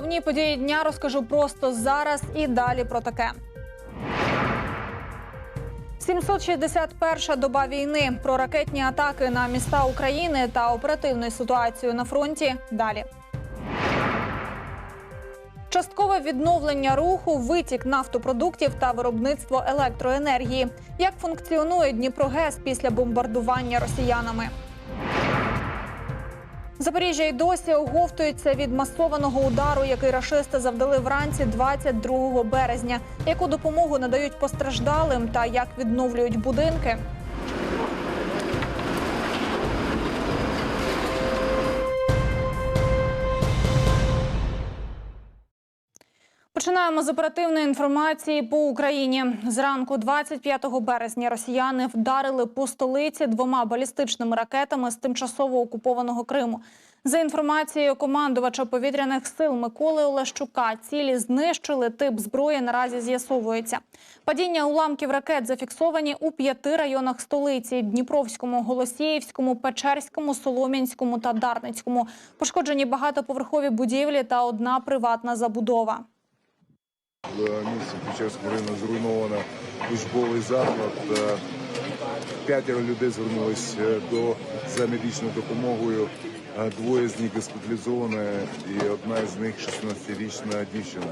Головні події дня розкажу просто зараз і далі про таке. 761 доба війни про ракетні атаки на міста України та оперативну ситуацію на фронті. Далі. Часткове відновлення руху, витік нафтопродуктів та виробництво електроенергії. Як функціонує Дніпрогес після бомбардування росіянами? Запоріжжя й досі оговтується від масованого удару, який рашисти завдали вранці 22 березня. Яку допомогу надають постраждалим та як відновлюють будинки? Починаємо з оперативної інформації по Україні. Зранку 25 березня росіяни вдарили по столиці двома балістичними ракетами з тимчасово окупованого Криму. За інформацією командувача повітряних сил Миколи Олещука, цілі знищили тип зброї. Наразі з'ясовується. Падіння уламків ракет зафіксовані у п'яти районах столиці: Дніпровському, Голосіївському, Печерському, Солом'янському та Дарницькому. Пошкоджені багатоповерхові будівлі та одна приватна забудова. В місті Печерського району зруйновано учбовий заклад. Е, П'ятеро людей звернулись е, до за медичною допомогою. Е, Двоє з них госпіталізовані і одна з них 16-річна дівчина.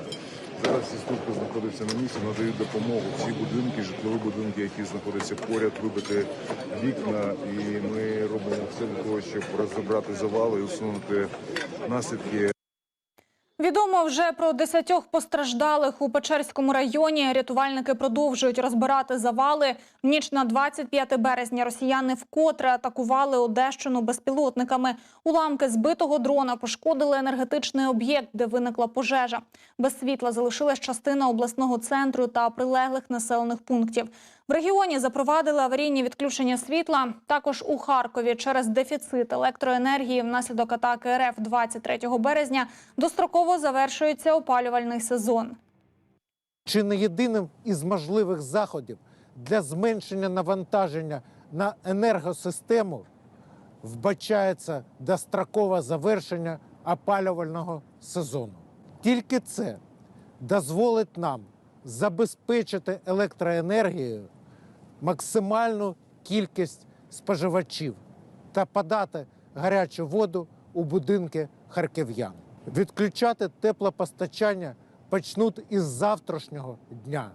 Зараз всі служби знаходяться на місці, надають допомогу. Всі будинки, житлові будинки, які знаходяться поряд, вибити вікна. І ми робимо все для того, щоб розібрати завали і усунути наслідки. Відомо вже про десятьох постраждалих у Печерському районі. Рятувальники продовжують розбирати завали. В ніч на 25 березня росіяни вкотре атакували Одещину безпілотниками. Уламки збитого дрона пошкодили енергетичний об'єкт, де виникла пожежа. Без світла залишилась частина обласного центру та прилеглих населених пунктів. В регіоні запровадили аварійні відключення світла. Також у Харкові через дефіцит електроенергії внаслідок атаки РФ 23 березня достроково завершується опалювальний сезон. чи не єдиним із можливих заходів для зменшення навантаження на енергосистему вбачається дострокове завершення опалювального сезону. Тільки це дозволить нам забезпечити електроенергією максимальну кількість споживачів та подати гарячу воду у будинки харків'ян. Відключати теплопостачання почнуть із завтрашнього дня.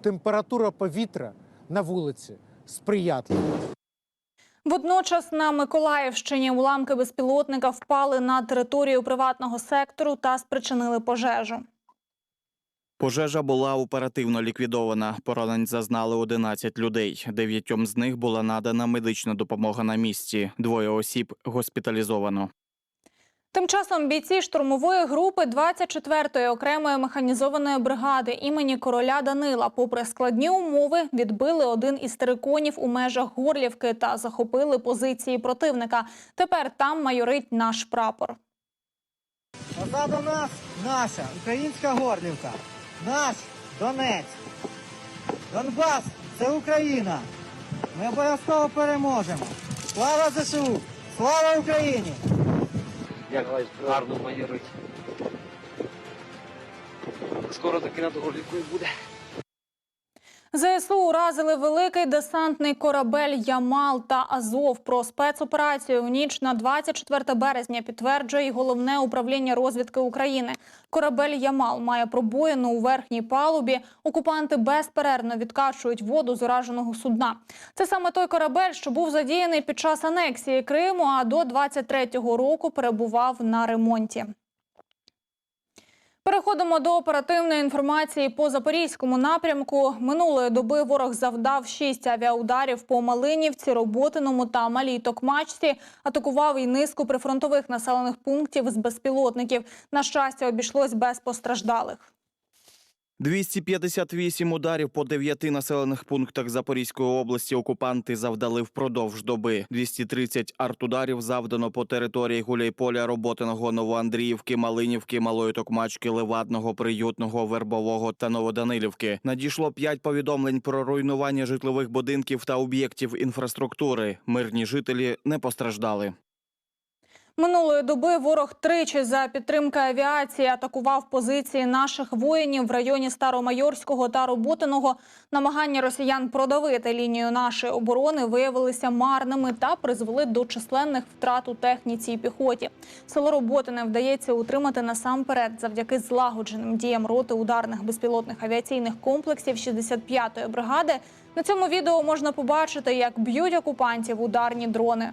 Температура повітря на вулиці сприятлива. Водночас на Миколаївщині уламки безпілотника впали на територію приватного сектору та спричинили пожежу. Пожежа була оперативно ліквідована. Поранень зазнали 11 людей. Дев'ятьом з них була надана медична допомога на місці. Двоє осіб госпіталізовано. Тим часом бійці штурмової групи 24-ї окремої механізованої бригади імені короля Данила, попри складні умови, відбили один із териконів у межах Горлівки та захопили позиції противника. Тепер там майорить наш прапор. Позаду нас наша українська Горлівка, наш Донець. Донбас це Україна. Ми обов'язково переможемо. Слава ЗСУ! Слава Україні! Як гарно майорить. Скоро таки над горлівкою буде. ЗСУ уразили великий десантний корабель Ямал та Азов. Про спецоперацію в ніч на 24 березня підтверджує головне управління розвідки України. Корабель Ямал має пробоїну у верхній палубі. Окупанти безперервно відкачують воду з ураженого судна. Це саме той корабель, що був задіяний під час анексії Криму, а до 23-го року перебував на ремонті. Переходимо до оперативної інформації по запорізькому напрямку. Минулої доби ворог завдав шість авіаударів по Малинівці, Роботиному та Малій Токмачці. Атакував і низку прифронтових населених пунктів з безпілотників. На щастя, обійшлось без постраждалих. 258 ударів по дев'яти населених пунктах Запорізької області окупанти завдали впродовж доби. 230 артударів завдано по території Гуляйполя, Роботиного, Новоандріївки, Малинівки, Малої Токмачки, Левадного, Приютного, Вербового та Новоданилівки. Надійшло п'ять повідомлень про руйнування житлових будинків та об'єктів інфраструктури. Мирні жителі не постраждали. Минулої доби ворог тричі за підтримки авіації атакував позиції наших воїнів в районі Старомайорського та Роботиного. Намагання росіян продавити лінію нашої оборони виявилися марними та призвели до численних втрат у техніці і піхоті. Село Роботине вдається утримати насамперед завдяки злагодженим діям роти ударних безпілотних авіаційних комплексів 65-ї бригади. На цьому відео можна побачити, як б'ють окупантів ударні дрони.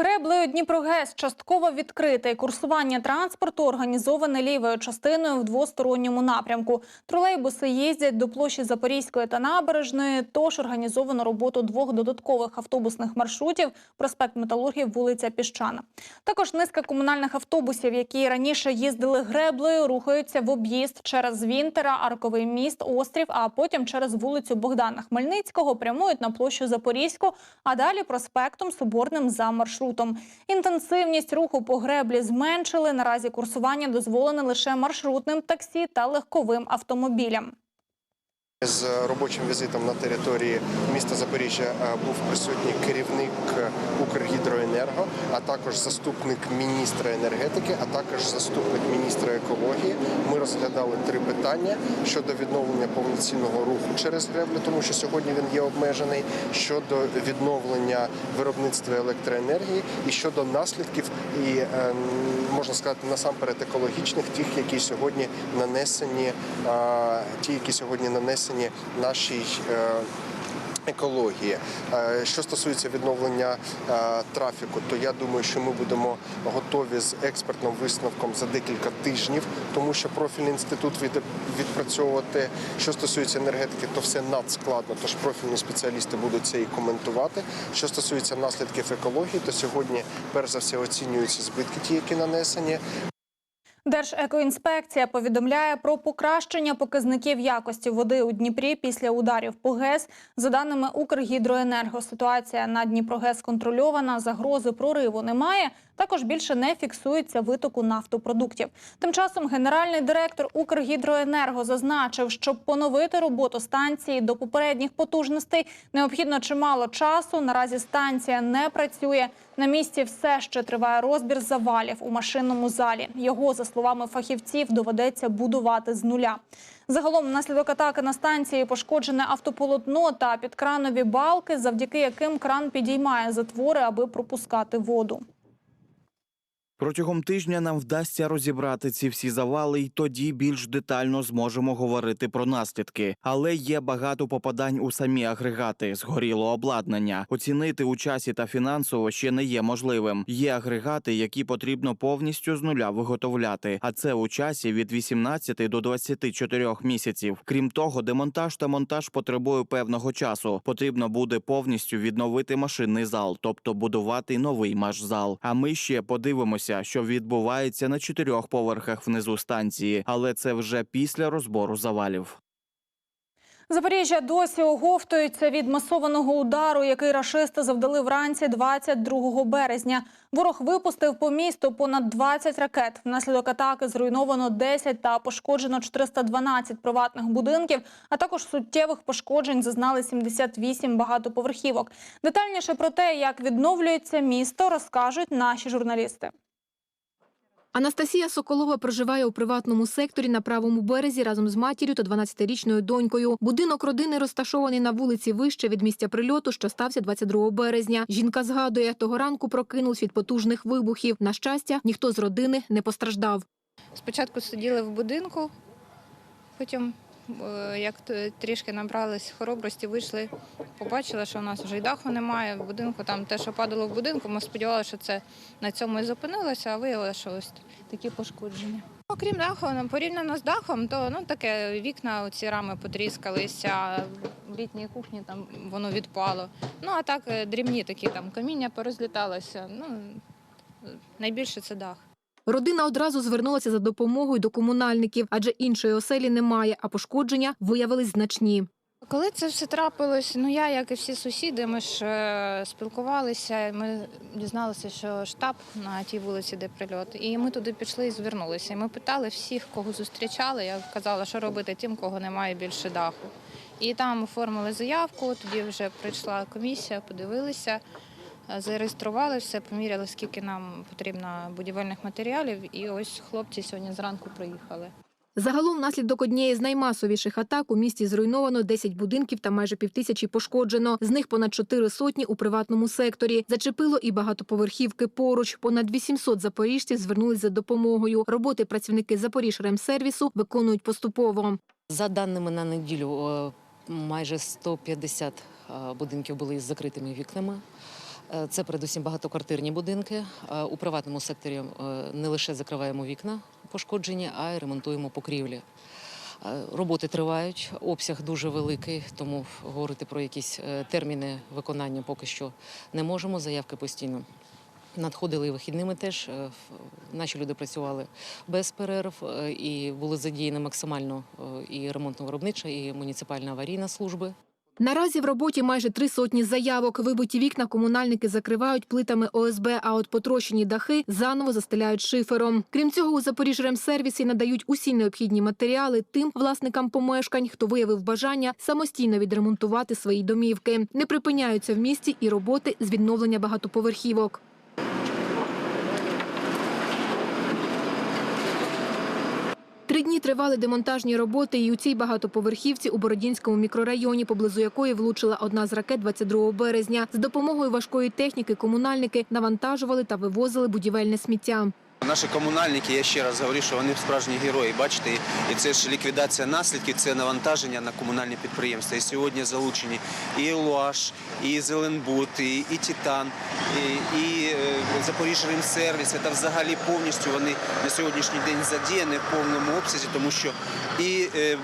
Греблею Дніпрогес частково відкритий. Курсування транспорту організоване лівою частиною в двосторонньому напрямку. Тролейбуси їздять до площі Запорізької та Набережної. Тож організовано роботу двох додаткових автобусних маршрутів: проспект Металургів, вулиця Піщана. Також низка комунальних автобусів, які раніше їздили греблею, рухаються в об'їзд через Вінтера, Арковий міст, острів, а потім через вулицю Богдана Хмельницького прямують на площу Запорізьку, а далі проспектом Соборним за маршрутом. Інтенсивність руху по греблі зменшили. Наразі курсування дозволене лише маршрутним таксі та легковим автомобілям. З робочим візитом на території міста Запоріжжя е, був присутній керівник Укргідроенерго, а також заступник міністра енергетики, а також заступник міністра екології. Ми розглядали три питання щодо відновлення повноцінного руху через греблю, тому що сьогодні він є обмежений, щодо відновлення виробництва електроенергії і щодо наслідків і е, можна сказати насамперед екологічних, тих, які сьогодні нанесені, е, ті, які сьогодні нанесені нашій. е, Екології, Е, що стосується відновлення е, трафіку, то я думаю, що ми будемо готові з експертним висновком за декілька тижнів, тому що профільний інститут відпрацьовувати. Що стосується енергетики, то все надскладно, тож профільні спеціалісти будуть це і коментувати. Що стосується наслідків екології, то сьогодні перш за все оцінюються збитки, ті, які нанесені. Держекоінспекція повідомляє про покращення показників якості води у Дніпрі після ударів по ГЕС. За даними Укргідроенерго, ситуація на Дніпрогес контрольована, загрози прориву немає. Також більше не фіксується витоку нафтопродуктів. Тим часом генеральний директор Укргідроенерго зазначив, щоб поновити роботу станції до попередніх потужностей, необхідно чимало часу. Наразі станція не працює. На місці все ще триває розбір завалів у машинному залі. Його, за словами фахівців, доведеться будувати з нуля. Загалом, внаслідок атаки на станції пошкоджене автополотно та підкранові балки, завдяки яким кран підіймає затвори, аби пропускати воду. Протягом тижня нам вдасться розібрати ці всі завали, і тоді більш детально зможемо говорити про наслідки. Але є багато попадань у самі агрегати, згоріло обладнання. Оцінити у часі та фінансово ще не є можливим. Є агрегати, які потрібно повністю з нуля виготовляти, а це у часі від 18 до 24 місяців. Крім того, демонтаж та монтаж потребує певного часу. Потрібно буде повністю відновити машинний зал, тобто будувати новий машзал. А ми ще подивимося, що відбувається на чотирьох поверхах внизу станції, але це вже після розбору завалів. Запоріжжя досі оговтується від масованого удару, який рашисти завдали вранці 22 березня. Ворог випустив по місту понад 20 ракет. Внаслідок атаки зруйновано 10 та пошкоджено 412 приватних будинків, а також суттєвих пошкоджень зазнали 78 багатоповерхівок. Детальніше про те, як відновлюється місто, розкажуть наші журналісти. Анастасія Соколова проживає у приватному секторі на правому березі разом з матір'ю та 12-річною донькою. Будинок родини розташований на вулиці вище від місця прильоту, що стався 22 березня. Жінка згадує, того ранку прокинулась від потужних вибухів. На щастя, ніхто з родини не постраждав. Спочатку сиділи в будинку, потім, як трішки набрались хоробрості, вийшли, побачили, що у нас вже й даху немає. В будинку там те, що падало в будинку, ми сподівалися, що це на цьому і зупинилося, а виявилося, що ось такі пошкодження. Окрім даху, ну, порівняно з дахом, то ну таке вікна, ці рами потріскалися, в літній кухні там воно відпало. Ну а так е, дрібні такі там каміння порозліталося. Ну найбільше це дах. Родина одразу звернулася за допомогою до комунальників, адже іншої оселі немає, а пошкодження виявились значні. Коли це все трапилось, ну я, як і всі сусіди, ми ж е, спілкувалися. Ми дізналися, що штаб на тій вулиці, де прильот, і ми туди пішли і звернулися. І ми питали всіх, кого зустрічали. Я казала, що робити тим, кого немає більше даху. І там оформили заявку. Тоді вже прийшла комісія, подивилися, зареєстрували все, поміряли, скільки нам потрібно будівельних матеріалів. І ось хлопці сьогодні зранку приїхали. Загалом, внаслідок однієї з наймасовіших атак у місті зруйновано 10 будинків та майже півтисячі пошкоджено. З них понад чотири сотні у приватному секторі. Зачепило і багатоповерхівки поруч. Понад 800 запоріжців звернулись за допомогою. Роботи працівники Запоріжремсервісу виконують поступово. За даними на неділю, е, майже 150 е, будинків були із закритими вікнами. Е, Це передусім багатоквартирні будинки. Е, У приватному секторі е, не лише закриваємо вікна пошкоджені, а й ремонтуємо покрівлі. Роботи тривають, обсяг дуже великий, тому говорити про якісь терміни виконання поки що не можемо. Заявки постійно надходили і вихідними теж. Наші люди працювали без перерв і були задіяні максимально і ремонтно-виробнича, і муніципальна аварійна служби. Наразі в роботі майже три сотні заявок. Вибиті вікна комунальники закривають плитами ОСБ, а от потрощені дахи заново застеляють шифером. Крім цього, у Запоріжремсервісі надають усі необхідні матеріали тим власникам помешкань, хто виявив бажання самостійно відремонтувати свої домівки. Не припиняються в місті і роботи з відновлення багатоповерхівок. Три дні тривали демонтажні роботи і у цій багатоповерхівці у Бородінському мікрорайоні, поблизу якої влучила одна з ракет 22 березня. З допомогою важкої техніки комунальники навантажували та вивозили будівельне сміття. Наші комунальники, я ще раз говорю, що вони справжні герої. Бачите, і це ж ліквідація наслідків, це навантаження на комунальні підприємства. І сьогодні залучені і ЛУАШ, і Зеленбуд, і, і Титан, і, і е, Запоріжремсервіс. Та взагалі повністю вони на сьогоднішній день задіяні в повному обсязі, тому що і е,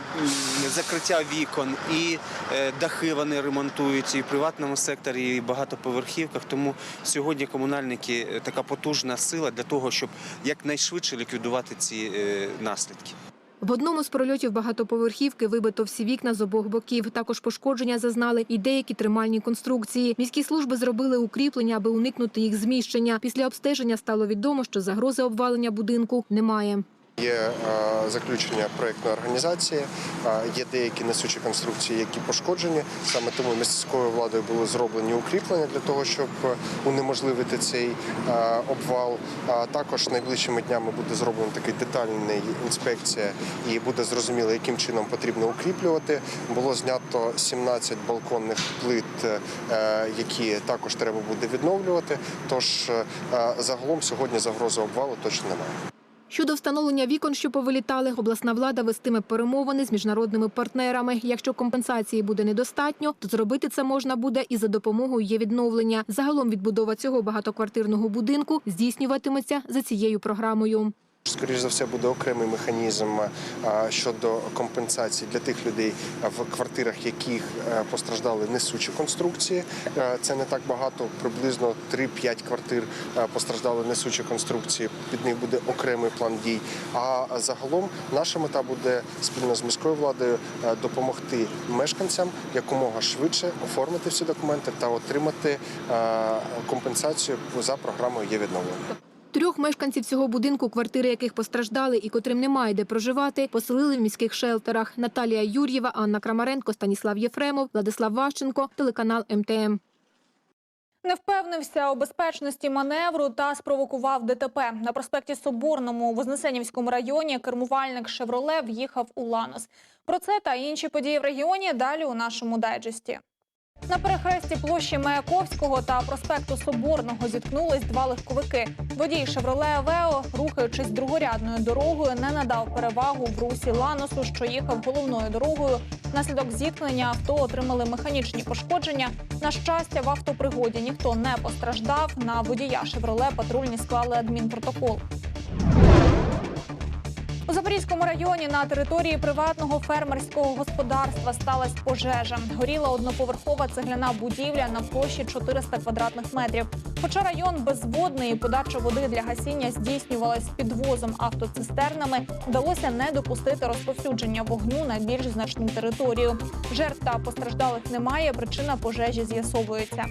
закриття вікон, і е, дахи вони ремонтують і в приватному секторі, і в багатоповерхівках. Тому сьогодні комунальники е, така потужна сила для того, щоб якнайшвидше ліквідувати ці е, наслідки. В одному з прольотів багатоповерхівки вибито всі вікна з обох боків. Також пошкодження зазнали і деякі тримальні конструкції. Міські служби зробили укріплення, аби уникнути їх зміщення. Після обстеження стало відомо, що загрози обвалення будинку немає. Є е, заключення проєктної організації, е, є деякі несучі конструкції, які пошкоджені. Саме тому міською владою були зроблені укріплення для того, щоб унеможливити цей е, обвал. Також найближчими днями буде зроблена така детальна інспекція і буде зрозуміло, яким чином потрібно укріплювати. Було знято 17 балконних плит, які також треба буде відновлювати. Тож загалом сьогодні загрози обвалу точно немає. Щодо встановлення вікон, що повилітали, обласна влада вестиме перемовини з міжнародними партнерами. Якщо компенсації буде недостатньо, то зробити це можна буде і за допомогою є відновлення. Загалом відбудова цього багатоквартирного будинку здійснюватиметься за цією програмою. Скоріше за все буде окремий механізм щодо компенсації для тих людей, в квартирах, яких е, постраждали несучі конструкції. Е, Це не так багато, приблизно 3-5 квартир е, постраждали несучі конструкції. Під них буде окремий план дій. А загалом наша мета буде спільно з міською владою е, допомогти мешканцям якомога швидше оформити всі документи та отримати е, компенсацію за програмою є відновлення. Трьох мешканців цього будинку, квартири яких постраждали і котрим немає де проживати, поселили в міських шелтерах. Наталія Юр'єва, Анна Крамаренко, Станіслав Єфремов, Владислав Ващенко, телеканал МТМ. Не впевнився у безпечності маневру та спровокував ДТП. На проспекті Соборному у Вознесенівському районі кермувальник «Шевроле» в'їхав у Ланос. Про це та інші події в регіоні далі у нашому дайджесті. На перехресті площі Маяковського та проспекту Соборного зіткнулись два легковики. Водій «Шевроле Авео», рухаючись другорядною дорогою, не надав перевагу в русі Ланосу, що їхав головною дорогою. Внаслідок зіткнення авто отримали механічні пошкодження. На щастя, в автопригоді ніхто не постраждав. На водія «Шевроле» патрульні склали адмінпротокол. Запорізькому районі на території приватного фермерського господарства сталася пожежа. Горіла одноповерхова цегляна будівля на площі 400 квадратних метрів. Хоча район безводний подача води для гасіння здійснювалась підвозом автоцистернами, вдалося не допустити розповсюдження вогню на більш значну територію. Жертв та постраждалих немає. Причина пожежі з'ясовується.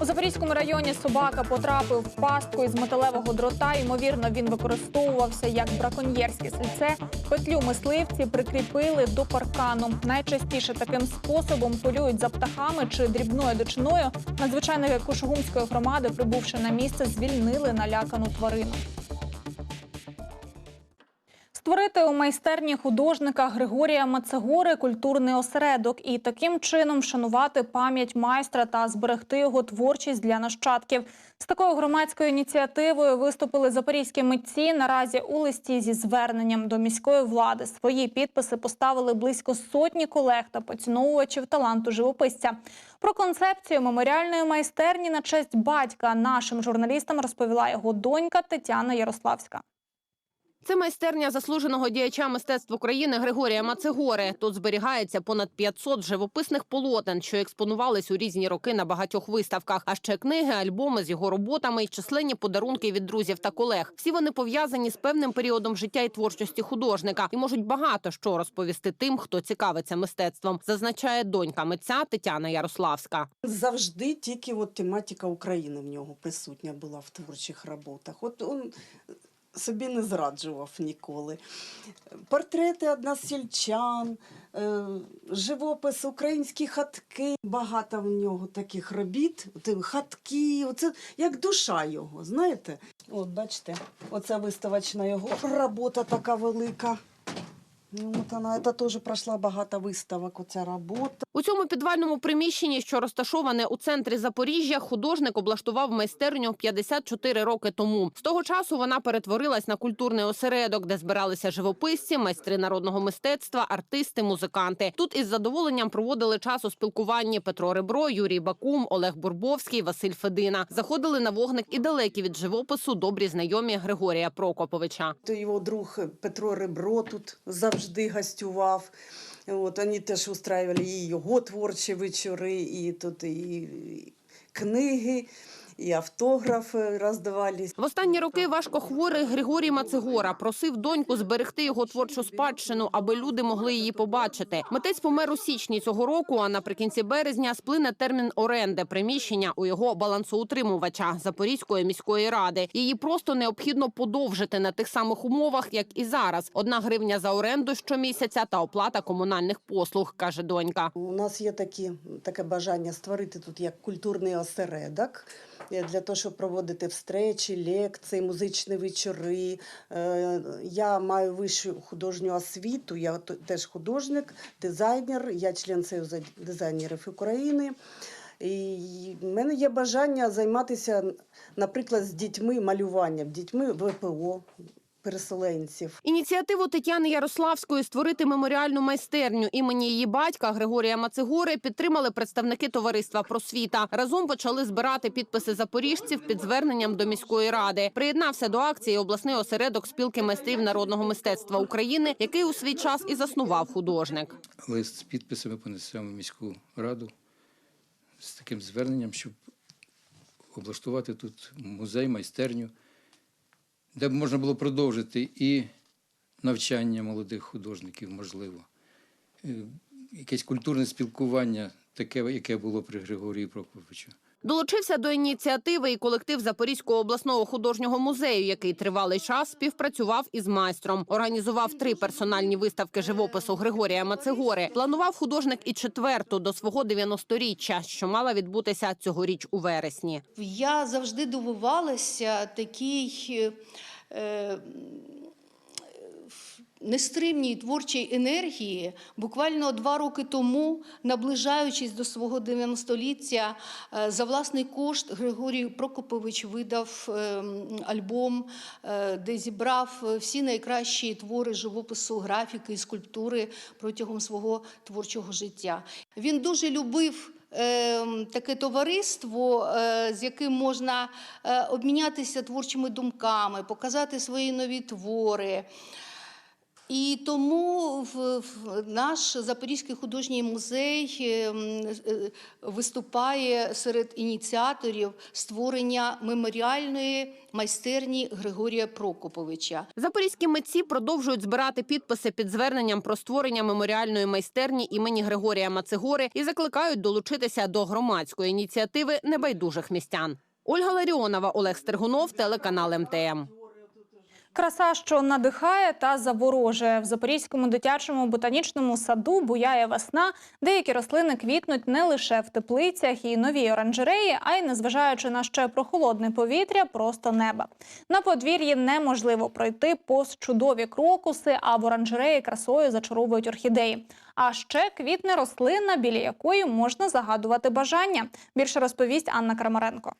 У Запорізькому районі собака потрапив в пастку із металевого дрота. Ймовірно, він використовувався як браконьєрське сільце. Петлю мисливці прикріпили до паркану. Найчастіше таким способом полюють за птахами чи дрібною дичиною. Надзвичайники Кушугумської громади, прибувши на місце, звільнили налякану тварину. Створити у майстерні художника Григорія Мацегори культурний осередок і таким чином вшанувати пам'ять майстра та зберегти його творчість для нащадків. З такою громадською ініціативою виступили запорізькі митці. Наразі у листі зі зверненням до міської влади свої підписи поставили близько сотні колег та поціновувачів таланту живописця. Про концепцію меморіальної майстерні на честь батька нашим журналістам розповіла його донька Тетяна Ярославська. Це майстерня заслуженого діяча мистецтв України Григорія Мацегори. Тут зберігається понад 500 живописних полотен, що експонувались у різні роки на багатьох виставках. А ще книги, альбоми з його роботами і численні подарунки від друзів та колег. Всі вони пов'язані з певним періодом життя і творчості художника і можуть багато що розповісти тим, хто цікавиться мистецтвом. Зазначає донька митця Тетяна Ярославська. Завжди тільки от тематика України в нього присутня була в творчих роботах. От він собі не зраджував ніколи. Портрети односельчан, сільчан, живопис, українські хатки. Багато в нього таких робіт. Хатки, оце як душа його, знаєте? От бачите, оця виставочна його робота така велика. Ну, От вона, це теж пройшла багато виставок, оця робота. У цьому підвальному приміщенні, що розташоване у центрі Запоріжжя, художник облаштував майстерню 54 роки тому. З того часу вона перетворилась на культурний осередок, де збиралися живописці, майстри народного мистецтва, артисти, музиканти. Тут із задоволенням проводили час у спілкуванні Петро Ребро, Юрій Бакум, Олег Бурбовський, Василь Федина. Заходили на вогник і далекі від живопису добрі знайомі Григорія Прокоповича. То його друг Петро Ребро тут завжди гостював. От, вони теж устраювали і його творчі вечори, і тут і книги, і автографи роздавались. В останні роки важко хворий Григорій Мацегора просив доньку зберегти його творчу спадщину, аби люди могли її побачити. Митець помер у січні цього року. А наприкінці березня сплине термін оренди приміщення у його балансоутримувача Запорізької міської ради. Її просто необхідно подовжити на тих самих умовах, як і зараз. Одна гривня за оренду щомісяця та оплата комунальних послуг, каже донька. У нас є такі, таке бажання створити тут як культурний осередок. Для того, щоб проводити встречі, лекції, музичні вечори. Е, Я маю вищу художню освіту, я теж художник, дизайнер, я член Союзу дизайнерів України. І в мене є бажання займатися, наприклад, з дітьми малюванням, дітьми ВПО, переселенців. Ініціативу Тетяни Ярославської створити меморіальну майстерню імені її батька Григорія Мацегори підтримали представники товариства Просвіта. Разом почали збирати підписи запоріжців під зверненням до міської ради. Приєднався до акції обласний осередок спілки майстрів народного мистецтва України, який у свій час і заснував художник. лист з підписами понесемо в міську раду з таким зверненням, щоб облаштувати тут музей, майстерню, де б можна було продовжити і навчання молодих художників, можливо, е, якесь культурне спілкування, таке, яке було при Григорії Прокоповичу. Долучився до ініціативи і колектив Запорізького обласного художнього музею, який тривалий час співпрацював із майстром. Організував три персональні виставки живопису Григорія Мацегори. Планував художник і четверту до свого 90-річчя, що мала відбутися цьогоріч у вересні. Я завжди дивувалася такій е, нестримній творчій енергії. Буквально два роки тому, наближаючись до свого 90-ліття, е, за власний кошт Григорій Прокопович видав е, альбом, е, де зібрав е, всі найкращі твори живопису, графіки і скульптури протягом свого творчого життя. Він дуже любив е, таке товариство, з яким можна обмінятися творчими думками, показати свої нові твори. І тому в, наш Запорізький художній музей е, м, е, виступає серед ініціаторів створення меморіальної майстерні Григорія Прокоповича. Запорізькі митці продовжують збирати підписи під зверненням про створення меморіальної майстерні імені Григорія Мацегори і закликають долучитися до громадської ініціативи небайдужих містян. Ольга Ларіонова, Олег Стергунов, телеканал МТМ. Краса, що надихає та заворожує в Запорізькому дитячому ботанічному саду буяє весна. Деякі рослини квітнуть не лише в теплицях і новій оранжереї, а й незважаючи на ще прохолодне повітря, просто неба. На подвір'ї неможливо пройти повз чудові крокуси, а в оранжереї красою зачаровують орхідеї. А ще квітне рослина, біля якої можна загадувати бажання. Більше розповість Анна Крамаренко.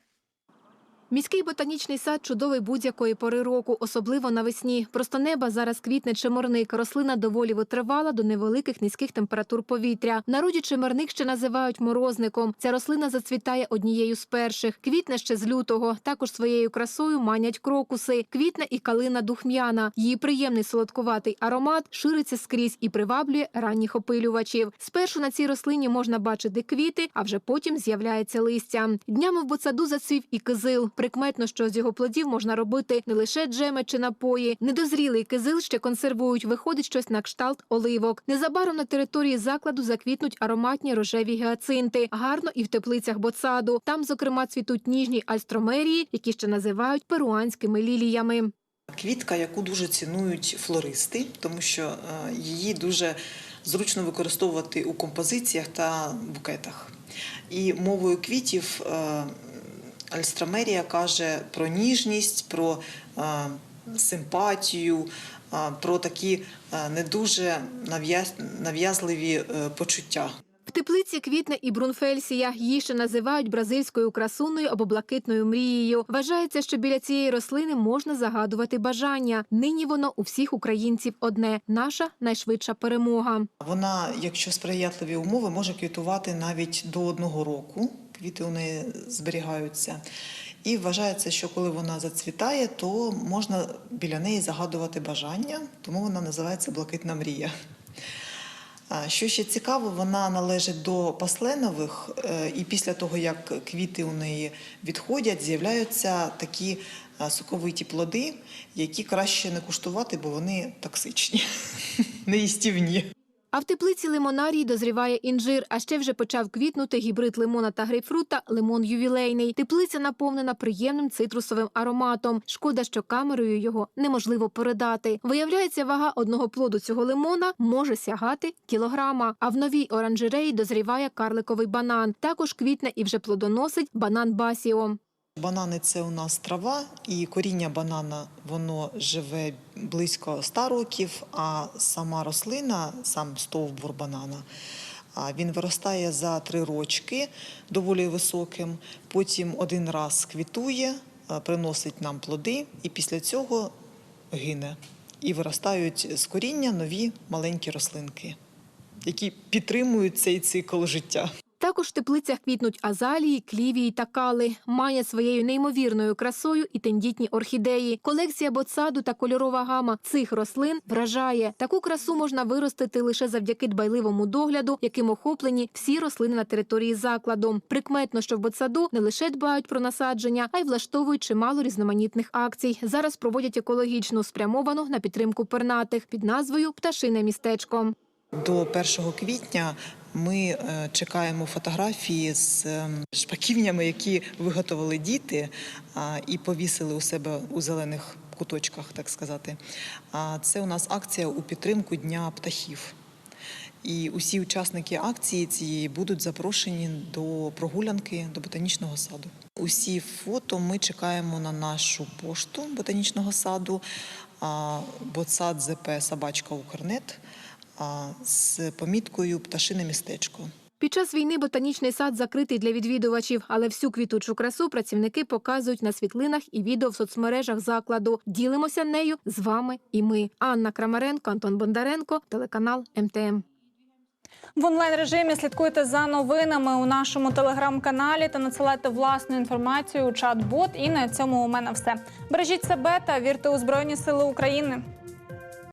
Міський ботанічний сад чудовий будь-якої пори року, особливо навесні. Просто неба зараз квітне чиморник. Рослина доволі витривала до невеликих низьких температур повітря. В народі чимерник ще називають морозником. Ця рослина зацвітає однією з перших. Квітне ще з лютого. Також своєю красою манять крокуси. Квітне і калина духм'яна. Її приємний солодкуватий аромат шириться скрізь і приваблює ранніх опилювачів. Спершу на цій рослині можна бачити квіти, а вже потім з'являється листя. Днями в ботсаду зацвів і кизил. Прикметно, що з його плодів можна робити не лише джеми чи напої. Недозрілий кизил ще консервують. Виходить щось на кшталт оливок. Незабаром на території закладу заквітнуть ароматні рожеві гіацинти. Гарно і в теплицях ботсаду. Там, зокрема, цвітуть ніжні альстромерії, які ще називають перуанськими ліліями. Квітка, яку дуже цінують флористи, тому що е, її дуже зручно використовувати у композиціях та букетах. І мовою квітів е, Альстромерія каже про ніжність, про е, симпатію, е, про такі е, не дуже нав'яз- нав'язливі почуття. В теплиці квітне і брунфельсія. Її ще називають бразильською красуною або блакитною мрією. Вважається, що біля цієї рослини можна загадувати бажання. Нині воно у всіх українців одне наша найшвидша перемога. Вона, якщо сприятливі умови, може квітувати навіть до одного року. Квіти у неї зберігаються. І вважається, що коли вона зацвітає, то можна біля неї загадувати бажання, тому вона називається блакитна мрія. Що ще цікаво, вона належить до пасленових, е, і після того, як квіти у неї відходять, з'являються такі е, соковиті плоди, які краще не куштувати, бо вони токсичні, неїстівні. А в теплиці лимонарії дозріває інжир, а ще вже почав квітнути гібрид лимона та грейпфрута лимон ювілейний. Теплиця наповнена приємним цитрусовим ароматом. Шкода, що камерою його неможливо передати. Виявляється, вага одного плоду цього лимона може сягати кілограма. А в новій оранжереї дозріває карликовий банан. Також квітне і вже плодоносить банан басіо. Банани це у нас трава, і коріння банана воно живе близько 100 років, а сама рослина, сам стовбур банана, він виростає за три рочки доволі високим. Потім один раз квітує, приносить нам плоди, і після цього гине. І виростають з коріння нові маленькі рослинки, які підтримують цей цикл життя. Також в теплицях квітнуть азалії, клівії та кали. Має своєю неймовірною красою і тендітні орхідеї. Колекція ботсаду та кольорова гама цих рослин вражає. Таку красу можна виростити лише завдяки дбайливому догляду, яким охоплені всі рослини на території закладу. Прикметно, що в ботсаду не лише дбають про насадження, а й влаштовують чимало різноманітних акцій. Зараз проводять екологічну спрямовану на підтримку пернатих під назвою Пташине містечко. До 1 квітня ми е, чекаємо фотографії з ем, шпаківнями, які виготовили діти і повісили у себе у зелених куточках, так сказати. Це у нас акція у підтримку Дня птахів. І усі учасники акції цієї будуть запрошені до прогулянки до ботанічного саду. Усі фото ми чекаємо на нашу пошту ботанічного саду, а, ботсад ЗП Собачка Укрнет з поміткою Пташине містечко. Під час війни ботанічний сад закритий для відвідувачів, але всю квітучу красу працівники показують на світлинах і відео в соцмережах закладу. Ділимося нею з вами і ми. Анна Крамаренко, Антон Бондаренко, телеканал МТМ. В онлайн режимі слідкуйте за новинами у нашому телеграм-каналі та надсилайте власну інформацію у чат-бот. І на цьому у мене все. Бережіть себе та вірте у Збройні Сили України.